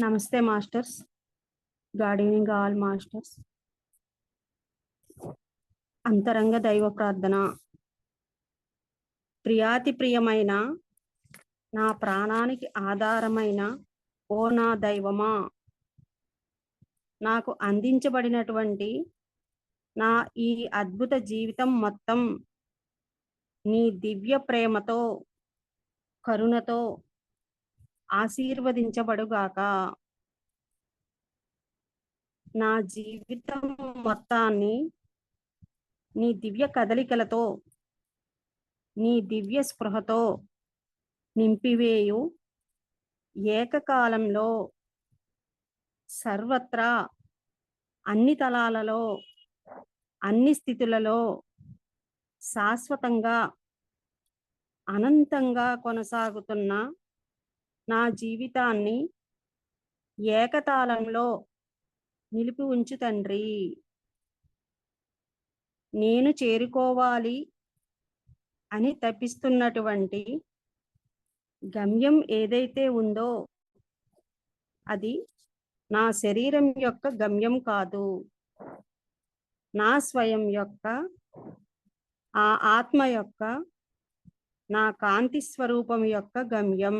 నమస్తే masters. Good evening all masters. అంతరంగ దైవ ప్రార్థన. ప్రియాతి ప్రియమైన నా ప్రాణానికి ఆధారమైన ఓ నా దైవమా. నాకు అందించబడినటువంటి నా ఈ అద్భుత జీవితం మొత్తం నీ దివ్య ప్రేమతో కరుణతో ఆశీర్వదించబడుగాక. నా జీవితం మొత్తాన్ని నీ దివ్య కదలికలతో నీ దివ్య స్పృహతో నింపివేయు. ఏకకాలంలో సర్వత్రా అన్ని తలాలలో అన్ని స్థితులలో శాశ్వతంగా అనంతంగా కొనసాగుతున్న నా జీవితాన్ని ఏకతాళంలో నిలిపి ఉంచు తండ్రి. నేను చేరుకోవాలి అని తప్పిస్తున్నటువంటి గమ్యం ఏదైతే ఉందో అది నా శరీరం యొక్క గమ్యం కాదు. నా స్వయం యొక్క ఆ ఆత్మ యొక్క నా కాంతి స్వరూపం యొక్క గమ్యం.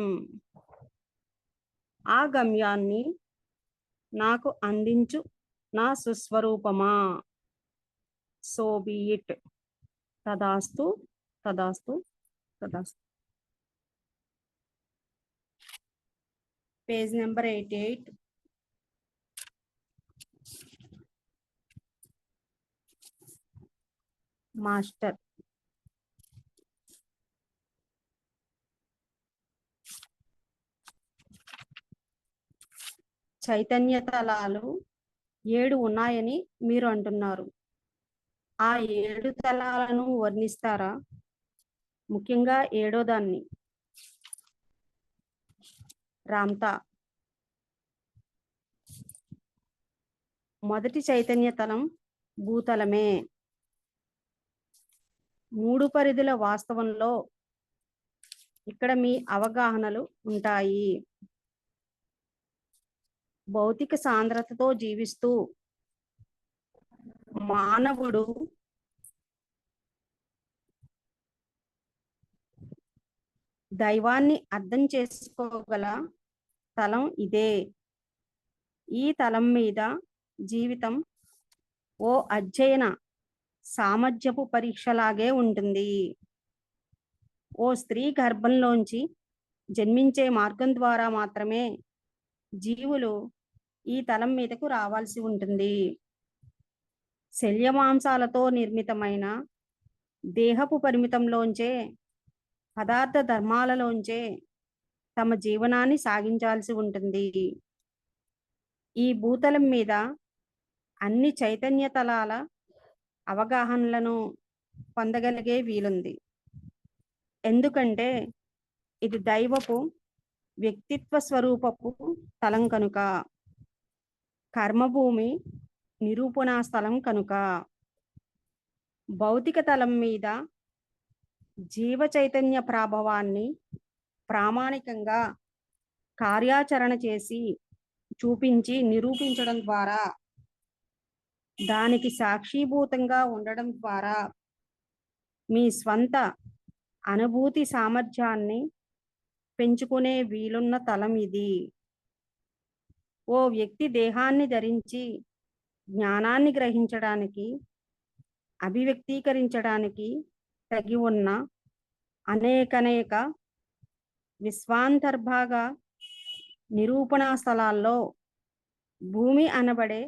ఆ గమ్యాన్ని నాకు అందించు. నా సుస్వరూపమా సో బీ తదాస్తు తదాస్తు తదాస్తు. Page number eighty eight. Master. Chaitanya తలాలు ఏడు ఉన్నాయని మీరు అంటున్నారు. ఆ ఏడు తలాలను వర్ణిస్తారా? ముఖ్యంగా ఏడో దాన్ని. రామ్తా. మొదటి చైతన్య తలం భూతలమే. మూడు పరిధుల వాస్తవంలో ఇక్కడ మీ అవగాహనలు ఉంటాయి. భౌతిక సాంద్రతతో జీవిస్తూ మానవుడు దైవాన్ని అర్థం చేసుకోగల తలం ఇదే. ఈ తలం మీద జీవితం ఓ అధ్యయన సామర్థ్యపు పరీక్షలాగే ఉంటుంది. ఓ స్త్రీ గర్భంలోంచి జన్మించే మార్గం ద్వారా మాత్రమే జీవులు ఈ తలం మీదకు రావాల్సి ఉంటుంది. శల్యమాంసాలతో నిర్మితమైన దేహపు పరిమితంలోంచే పదార్థ ధర్మాలలోంచే తమ జీవనాన్ని సాగించాల్సి ఉంటుంది. ఈ భూతలం మీద అన్ని చైతన్య తలాల అవగాహనలను పొందగలిగే వీలుంది. ఎందుకంటే ఇది దైవపు వ్యక్తిత్వ స్వరూపపు స్థలం కనుక కర్మభూమి నిరూపణా స్థలం కనుక భౌతిక తలం మీద జీవ చైతన్య ప్రాభవాన్ని ప్రామాణికంగా కార్యాచరణ చేసి చూపించి నిరూపించడం ద్వారా దానికి సాక్షీభూతంగా ఉండడం ద్వారా మీ స్వంత అనుభూతి సామర్థ్యాన్ని పెంచుకునే వీలున్న తలం ఇది. ఓ వ్యక్తి దేహాన్ని ధరించి జ్ఞానాన్ని గ్రహించడానికి అభివ్యక్తీకరించడానికి తగి ఉన్న అనేకనేక విశ్వాంతర్భాగ నిరూపణా స్థలాల్లో భూమి అనబడే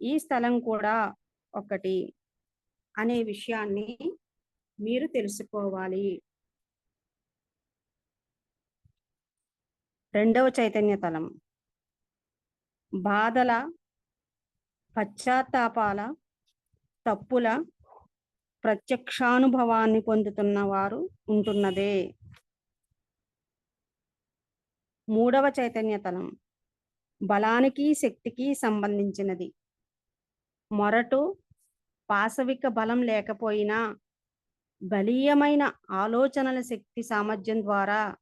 ఈ స్థలం కూడా ఒకటి అనే విషయాన్ని మీరు తెలుసుకోవాలి. రెండవ చైతన్య తలం. బాధల పశ్చాత్తాపాల తప్పుల ప్రత్యక్షానుభవాన్ని పొందుతున్న వారు ఉంటున్నదే. మూడవ చైతన్య తలం. బలానికి శక్తికి సంబంధించినది. మొరటు పాశవిక బలం లేకపోయినా బలీయమైన ఆలోచనల శక్తి సామర్థ్యం ద్వారా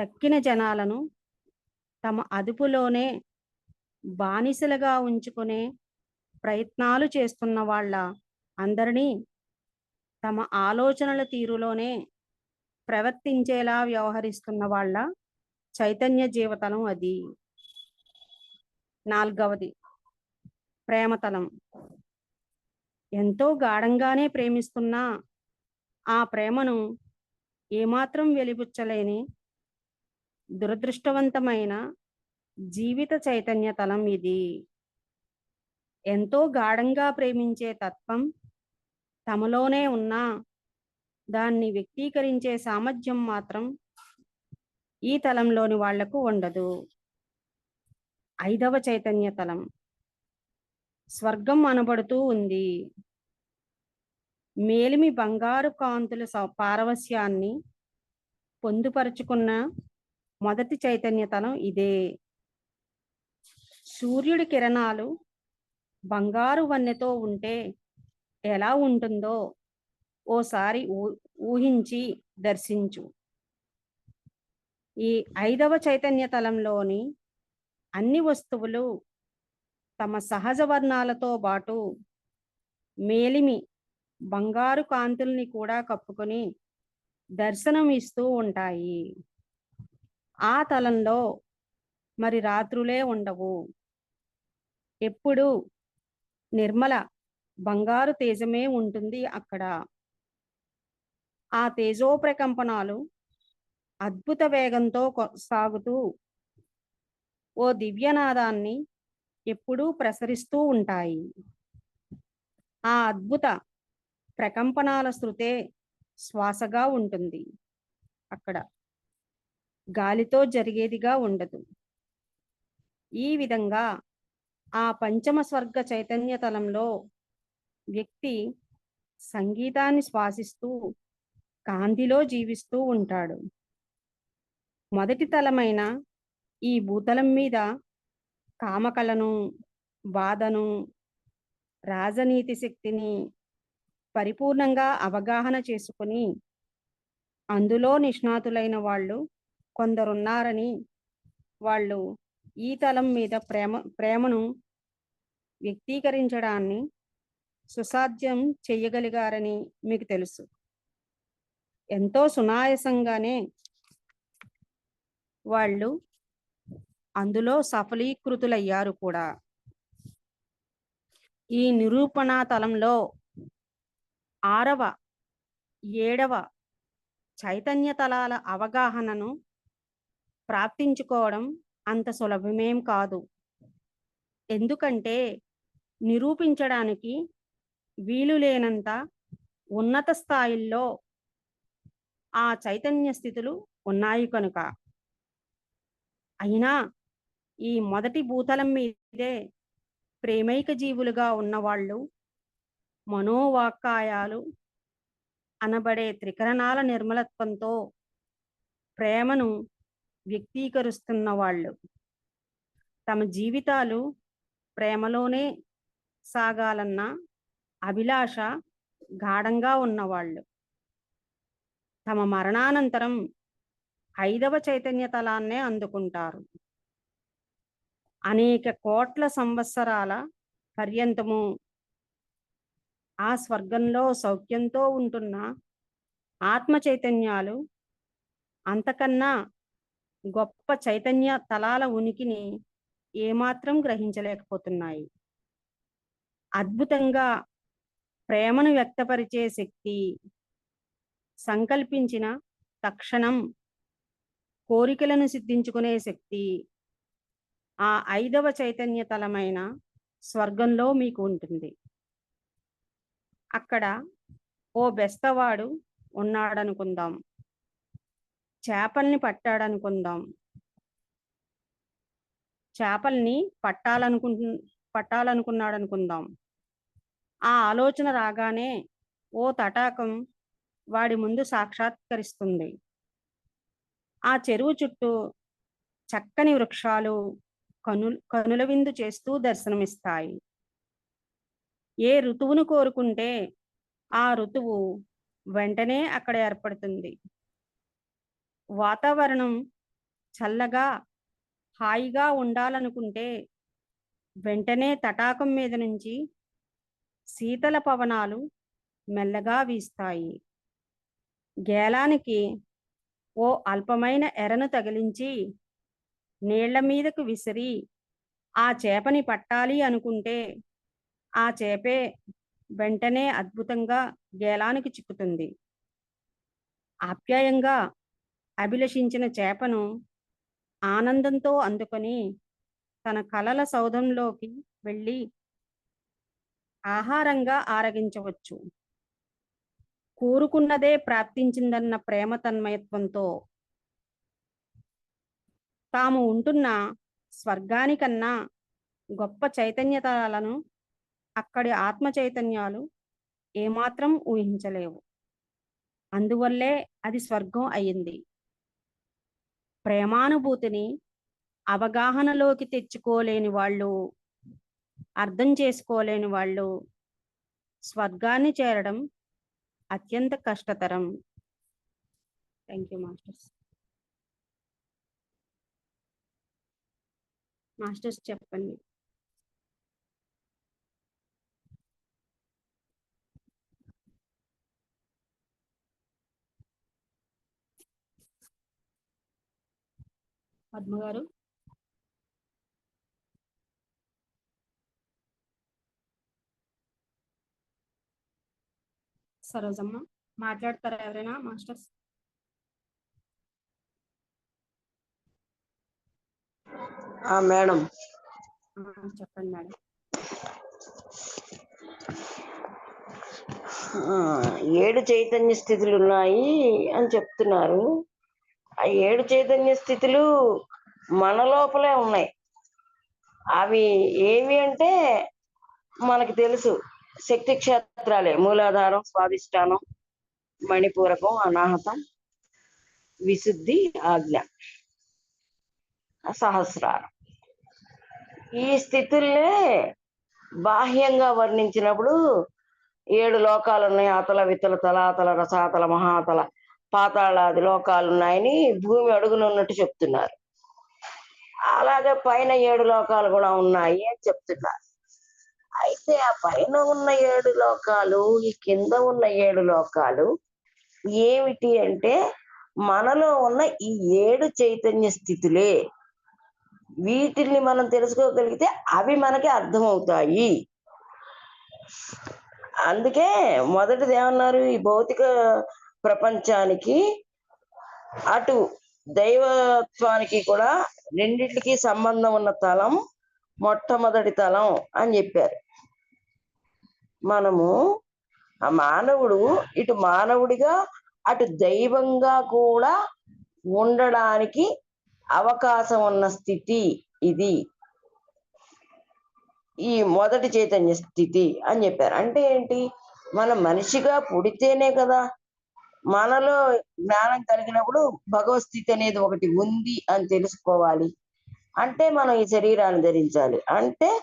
తక్కిన జనాలను తమ అదుపులోనే బానిసలుగా ఉంచుకునే ప్రయత్నాలు చేస్తున్న వాళ్ళ అందరినీ తమ ఆలోచనల తీరులోనే ప్రవర్తించేలా వ్యవహరిస్తున్న వాళ్ళ చైతన్య జీవతలం అది. నాలుగవది ప్రేమతలం. ఎంతో గాఢంగానే ప్రేమిస్తున్నా ఆ ప్రేమను ఏమాత్రం వెలిబుచ్చలేని దురదృష్టవంతమైన జీవిత చైతన్య తలం ఇది. ఎంతో గాఢంగా ప్రేమించే తత్వం తమలోనే ఉన్న దాన్ని వ్యక్తీకరించే సామర్థ్యం మాత్రం ఈ తలంలోని వాళ్ళకు ఉండదు. ఐదవ చైతన్య తలం. స్వర్గం అనబడుతూ ఉంది. మేలిమి బంగారు కాంతుల స- పారవస్యాన్ని పొందుపరుచుకున్న మొదటి చైతన్యతనం ఇదే. సూర్యుడి కిరణాలు బంగారు వన్నెతో ఉంటే ఎలా ఉంటుందో ఓసారి ఊ- ఊహించి దర్శించు. ఈ ఐదవ చైతన్య తలంలోని అన్ని వస్తువులు తమ సహజ వర్ణాలతో పాటు మేలిమి బంగారు కాంతుల్ని కూడా కప్పుకొని దర్శనం ఇస్తూ ఉంటాయి. ఆ తలంలో మరి రాత్రులే ఉండవు. ఎప్పుడు నిర్మల బంగారు తేజమే ఉంటుంది అక్కడ. ఆ తేజో ప్రకంపనాలు అద్భుత వేగంతో కొ- సాగుతూ ఓ దివ్యనాదాన్ని ఎప్పుడూ ప్రసరిస్తూ ఉంటాయి. ఆ అద్భుత ప్రకంపనాల శృతే శ్వాసగా ఉంటుంది అక్కడ. గాలితో జరిగేదిగా ఉండదు. ఈ విధంగా ఆ పంచమ స్వర్గ చైతన్య తలంలో వ్యక్తి సంగీతాన్ని శ్వాసిస్తూ కాంతిలో జీవిస్తూ ఉంటాడు. మొదటి తలమైన ఈ భూతలం మీద కామకలను బాధను రాజనీతి శక్తిని పరిపూర్ణంగా అవగాహన చేసుకుని అందులో నిష్ణాతులైన వాళ్ళు కొందరున్నారని వాళ్ళు ఈ తలం మీద ప్రేమ ప్రేమను వ్యక్తీకరించడాన్ని సుసాధ్యం చెయ్యగలిగారని మీకు తెలుసు. ఎంతో సునాయసంగానే వాళ్ళు అందులో సఫలీకృతులయ్యారు కూడా. ఈ నిరూపణ తలంలో ఆరవ ఏడవ చైతన్య తలాల అవగాహనను ప్రాప్తించుకోవడం అంత సులభమేం కాదు. ఎందుకంటే నిరూపించడానికి వీలు లేనంత ఉన్నత స్థాయిల్లో ఆ చైతన్య స్థితులు ఉన్నాయి కనుక. అయినా ఈ మొదటి భూతలం మీదే ప్రేమైక జీవులుగా ఉన్నవాళ్ళు మనోవాక్కాయాలు అనబడే త్రికరణాల నిర్మలత్వంతో ప్రేమను వ్యక్తీకరిస్తున్న వాళ్ళు తమ జీవితాలు ప్రేమలోనే సాగాలన్న అభిలాష గాఢంగా ఉన్నవాళ్ళు. తమ మరణానంతరం ఐదవ చైతన్య తలాన్నే అందుకుంటారు. అనేక కోట్ల సంవత్సరాల పర్యంతము ఆ స్వర్గంలో సౌఖ్యంతో ఉంటున్న ఆత్మ చైతన్యాలు అంతకన్నా గొప్ప చైతన్య తలాల ఉనికిని ఏమాత్రం గ్రహించలేకపోతున్నాయి. అద్భుతంగా ప్రేమను వ్యక్తపరిచే శక్తి సంకల్పించిన తక్షణం కోరికలను సిద్ధించుకునే శక్తి ఆ ఐదవ చైతన్య తలమైన స్వర్గంలో మీకు ఉంటుంది. అక్కడ ఓ బెస్తవాడు ఉన్నాడనుకుందాం. చేపల్ని పట్టాడనుకుందాం. చేపల్ని పట్టాలనుకు పట్టాలనుకున్నాడు అనుకుందాం ఆ ఆలోచన రాగానే ఓ తటాకం వాడి ముందు సాక్షాత్కరిస్తుంది. ఆ చెరువు చుట్టూ చక్కని వృక్షాలు కను కనుల విందు చేస్తూ దర్శనమిస్తాయి. ఏ ఋతువును కోరుకుంటే ఆ ఋతువు వెంటనే అక్కడ ఏర్పడుతుంది. వాతావరణం చల్లగా హాయిగా ఉండాలనుకుంటే వెంటనే తటాకం మీద నుంచి శీతల పవనాలు మెల్లగా వీస్తాయి. గేలానికి ఓ అల్పమైన ఎరను తగిలించి నీళ్ళ మీదకు విసిరి ఆ చేపని పట్టాలి అనుకుంటే ఆ చేపే వెంటనే అద్భుతంగా గేలానికి చిక్కుతుంది. ఆప్యాయంగా అభిలషించిన చేపను ఆనందంతో అందుకొని తన కలల సౌధంలోకి వెళ్ళి ఆహారంగా ఆరగించవచ్చు. కోరుకున్నదే ప్రాప్తించిందన్న ప్రేమ తన్మయత్వంతో తాము ఉంటున్న స్వర్గానికన్నా గొప్ప చైతన్యతలను అక్కడి ఆత్మ చైతన్యాలు ఏమాత్రం ఊహించలేవు. అందువల్లే అది స్వర్గం అయింది. ప్రేమానుభూతిని అవగాహనలోకి తెచ్చుకోలేని వాళ్ళు అర్థం చేసుకోలేని వాళ్ళు స్వర్గాన్ని చేరడం అత్యంత కష్టతరం. థ్యాంక్ యూ మాస్టర్స్ మాస్టర్స్ చెప్పండి. పద్మ గారు. సరోజమ్మ మాట్లాడతారా ఎవరైనా మాస్టర్స్? ఆ మేడం. చెప్పండి మేడం. ఏడు చైతన్య స్థితులు ఉన్నాయి అని చెప్తున్నారు. ఆ ఏడు చైతన్య స్థితులు మన లోపలే ఉన్నాయి. అవి ఏవి అంటే మనకి తెలుసు. శక్తి క్షేత్రాలే. మూలాధారం స్వాధిష్టానం మణిపూరకం అనాహతం విశుద్ధి ఆజ్ఞ సహస్రారం. ఈ స్థితుల్నే బాహ్యంగా వర్ణించినప్పుడు ఏడు లోకాలు ఉన్నాయి అతల వితల తలాతల రసాతల మహాతల. పాతాళాది లోకాలు ఉన్నాయని భూమి అడుగున ఉన్నట్టు చెప్తున్నారు. అలాగే పైన ఏడు లోకాలు కూడా ఉన్నాయి అని చెప్తున్నారు. అయితే ఆ పైన ఉన్న ఏడు లోకాలు ఈ కింద ఉన్న ఏడు లోకాలు ఏమిటి అంటే మనలో ఉన్న ఈ ఏడు చైతన్య స్థితులే. వీటిని మనం తెలుసుకోగలిగితే అవి మనకి అర్థమవుతాయి. అందుకే మొదటిది ఏమన్నారు? ఈ భౌతిక ప్రపంచానికి అటు దైవత్వానికి కూడా రెండింటికి సంబంధం ఉన్న తలం మొట్టమొదటి తలం అని చెప్పారు. మనము ఆ మానవుడు ఇటు మానవుడిగా అటు దైవంగా కూడా ఉండడానికి అవకాశం ఉన్న స్థితి ఇది. ఈ మొదటి చైతన్య స్థితి అని చెప్పారు. అంటే ఏంటి? మనం మనిషిగా పుడితేనే కదా మనలో జ్ఞానం కలిగినప్పుడు భగవస్థితి అనేది ఒకటి ఉంది అని తెలుసుకోవాలి. అంటే మనం ఈ శరీరాన్ని ధరించాలి. అంటే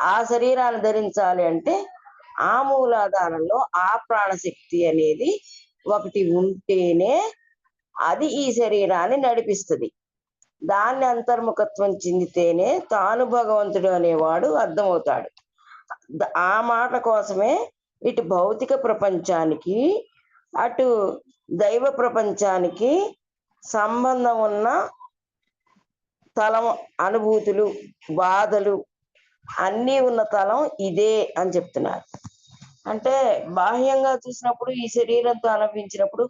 ఆ శరీరాన్ని ధరించాలి అంటే ఆ మూలాధారంలో ఆ ప్రాణశక్తి అనేది ఒకటి ఉంటేనే అది ఈ శరీరాన్ని నడిపిస్తుంది. దాన్ని అంతర్ముఖత్వం చెందితేనే తాను భగవంతుడు అనేవాడు అర్థమవుతాడు. ఆ మాట కోసమే ఇటు భౌతిక ప్రపంచానికి అటు దైవ ప్రపంచానికి సంబంధం ఉన్న తలం అనుభూతులు బాధలు అన్నీ ఉన్న తలం ఇదే అని చెప్తున్నారు. అంటే బాహ్యంగా చూసినప్పుడు ఈ శరీరంతో అనుభవించినప్పుడు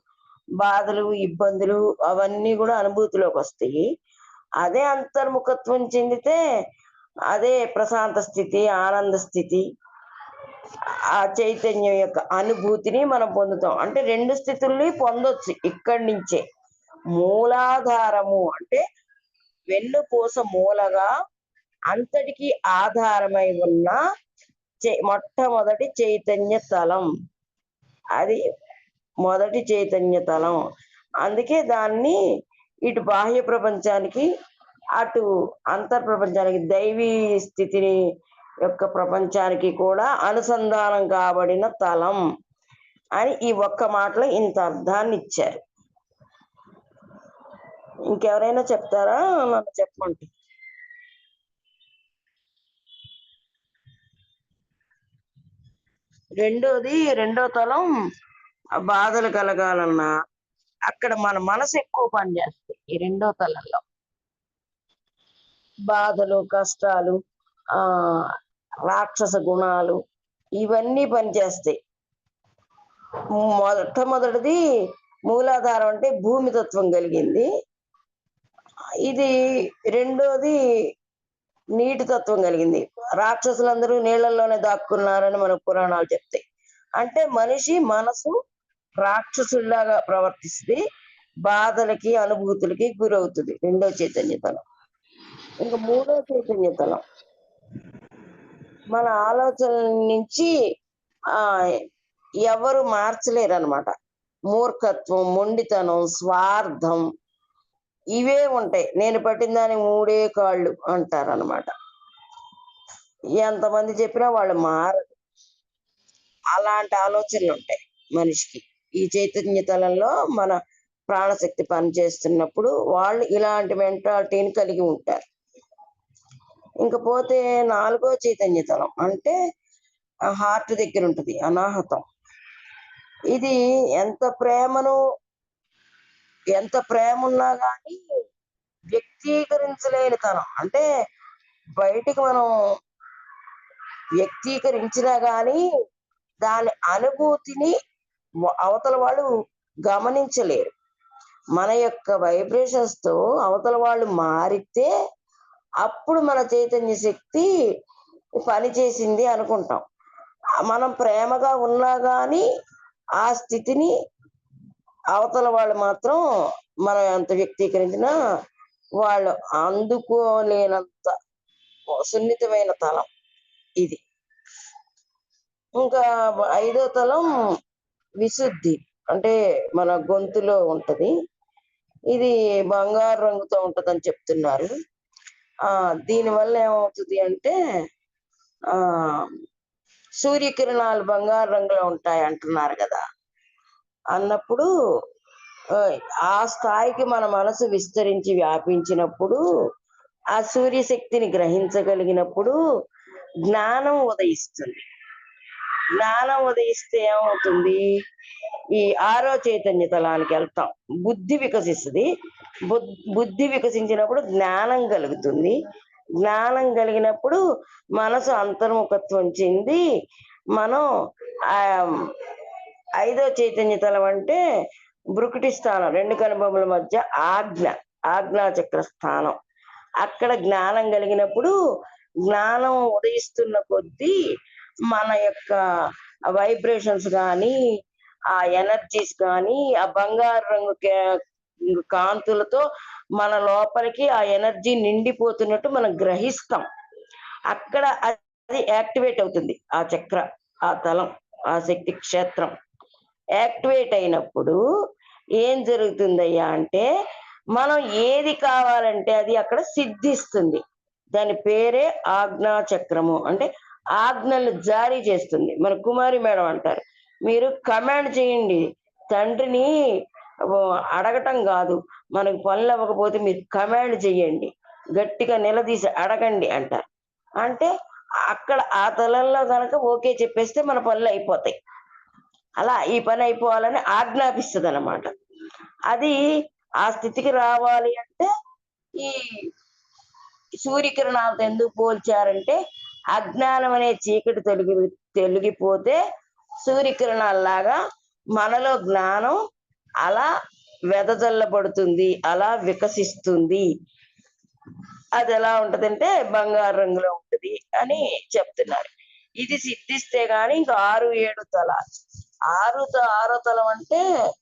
బాధలు ఇబ్బందులు అవన్నీ కూడా అనుభూతిలోకి వస్తాయి. అదే అంతర్ముఖత్వం చెందితే అదే ప్రశాంత స్థితి ఆనంద స్థితి ఆ చైతన్యం యొక్క అనుభూతిని మనం పొందుతాం. అంటే రెండు స్థితుల్ని పొందొచ్చు ఇక్కడి నుంచే. మూలాధారము అంటే వెన్నుపూస మూలగా అంతటికి ఆధారమై ఉన్న చై- మొట్టమొదటి చైతన్య తలం. అది మొదటి చైతన్య తలం. అందుకే దాన్ని ఇటు బాహ్య ప్రపంచానికి అటు అంతర్ ప్రపంచానికి దైవీ స్థితిని యొక్క ప్రపంచానికి కూడా అనుసంధానం కాబడిన తలం అని ఈ ఒక్క మాటలో ఇంత అర్థాన్ని ఇచ్చారు. ఇంకెవరైనా చెప్తారా? నన్ను చెప్పండి రెండోది రెండో తలం బాధలు కలగాలన్నా అక్కడ మన మనసు ఎక్కువ పనిచేస్తుంది ఈ రెండో తలంలో. బాధలు కష్టాలు ఆ రాక్షస గుణాలు ఇవన్నీ పనిచేస్తాయి. మొట్టమొదటిది మూలాధారం అంటే భూమి తత్వం కలిగింది. ఇది రెండోది నీటి తత్వం కలిగింది. రాక్షసులందరూ నీళ్ళల్లోనే దాక్కున్నారని మన పురాణాలు చెప్తాయి. అంటే మనిషి మనసు రాక్షసుల్లాగా ప్రవర్తిస్తుంది. బాధలకి అనుభూతులకి గురవుతుంది. రెండో చైతన్యతలం. ఇంకా మూడో చైతన్యతలం. మన ఆలోచన నుంచి ఆ ఎవరు మార్చలేరు అనమాట మూర్ఖత్వం మొండితనం స్వార్థం ఇవే ఉంటాయి. నేను పట్టిన దానికి మూడే కాళ్ళు అంటారనమాట ఎంతమంది చెప్పినా వాళ్ళు మారరు. అలాంటి ఆలోచనలు ఉంటాయి మనిషికి. ఈ చైతన్య తలంలో మన ప్రాణశక్తి పనిచేస్తున్నప్పుడు వాళ్ళు ఇలాంటి మెంటాలిటీని కలిగి ఉంటారు. ఇంకపోతే నాలుగో చైతన్య తలం అంటే హార్ట్ దగ్గర ఉంటుంది అనాహతం. ఇది ఎంత ప్రేమను ఎంత ప్రేమ ఉన్నా కానీ వ్యక్తీకరించలేని తనం అంటే బయటికి మనం వ్యక్తీకరించినా కానీ దాని అనుభూతిని అవతల వాళ్ళు గమనించలేరు. మన యొక్క వైబ్రేషన్స్తో అవతల వాళ్ళు మారితే అప్పుడు మన చైతన్య శక్తి పని చేసింది అనుకుంటాం. మనం ప్రేమగా ఉన్నా కానీ ఆ స్థితిని అవతల వాళ్ళు మాత్రం మనం ఎంత వ్యక్తీకరించినా వాళ్ళు అందుకోలేనంత సున్నితమైన తలం ఇది. ఇంకా ఐదో తలం విశుద్ధి అంటే మన గొంతులో ఉంటది. ఇది బంగారు రంగుతో ఉంటదని చెప్తున్నారు. ఆ దీని వల్ల ఏమవుతుంది అంటే ఆ సూర్యకిరణాలు బంగారు రంగులో ఉంటాయి అంటున్నారు కదా. అన్నప్పుడు ఆ, స్థాయికి మన మనసు విస్తరించి వ్యాపించినప్పుడు ఆ సూర్యశక్తిని గ్రహించగలిగినప్పుడు జ్ఞానం ఉదయిస్తుంది. జ్ఞానం ఉదయిస్తే ఏమవుతుంది? ఈ ఆరో చైతన్య తలానికి వెళ్తాం. బుద్ధి వికసిస్తుంది. బుద్ధి వికసించినప్పుడు జ్ఞానం కలుగుతుంది. జ్ఞానం కలిగినప్పుడు మనసు అంతర్ముఖత్వం చెంది మనం ఐదో చైతన్య తలం అంటే బ్రుకుటి స్థానం రెండు కనుబొమ్మల మధ్య ఆజ్ఞ ఆజ్ఞా చక్ర స్థానం. అక్కడ జ్ఞానం కలిగినప్పుడు జ్ఞానం ఉదయిస్తున్న కొద్దీ మన యొక్క వైబ్రేషన్స్ కానీ ఆ ఎనర్జీస్ కానీ ఆ బంగారు రంగు కే- కాంతులతో మన లోపలికి ఆ ఎనర్జీ నిండిపోతున్నట్టు మనం గ్రహిస్తాం. అక్కడ అది యాక్టివేట్ అవుతుంది. ఆ చక్ర ఆ తలం ఆ శక్తి క్షేత్రం. యాక్టివేట్ అయినప్పుడు ఏం జరుగుతుందయ్యా అంటే మనం ఏది కావాలంటే అది అక్కడ సిద్ధిస్తుంది. దాని పేరే ఆజ్ఞా చక్రము. అంటే ఆజ్ఞలు జారీ చేస్తుంది. మన కుమారి మేడం అంటారు. మీరు కమాండ్ చేయండి. తండ్రిని అడగటం కాదు. మనకు పనులు అవ్వకపోతే మీరు కమాండ్ చేయండి గట్టిగా నిలదీసి అడగండి అంటారు. అంటే అక్కడ ఆ తలంలో కనుక ఓకే చెప్పేస్తే మన పనులు అయిపోతాయి. అలా ఈ పని అయిపోవాలని ఆజ్ఞాపిస్తుంది అనమాట అది ఆ స్థితికి రావాలి అంటే ఈ సూర్యకిరణాలతో ఎందుకు పోల్చారంటే అజ్ఞానం అనే చీకటి తొలగి తొలగిపోతే సూర్యకిరణాల్లాగా మనలో జ్ఞానం అలా వెదజల్లబడుతుంది అలా వికసిస్తుంది. అది ఎలా ఉంటదంటే బంగారు రంగులో ఉంటది అని చెప్తున్నారు. ఇది సిద్ధిస్తే గాని ఇంకా ఆరు ఏడు తల. ఆరు ఆరో తలం అంటే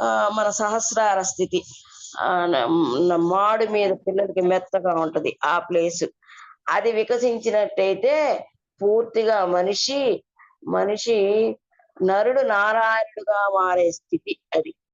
ఆ మన సహస్రార స్థితి. ఆ న- మాడు మీద పిల్లలకి మెత్తగా ఉంటది ఆ ప్లేస్. అది వికసించినట్టయితే పూర్తిగా మనిషి మనిషి నరుడు నారాయణుడుగా మారే స్థితి అది.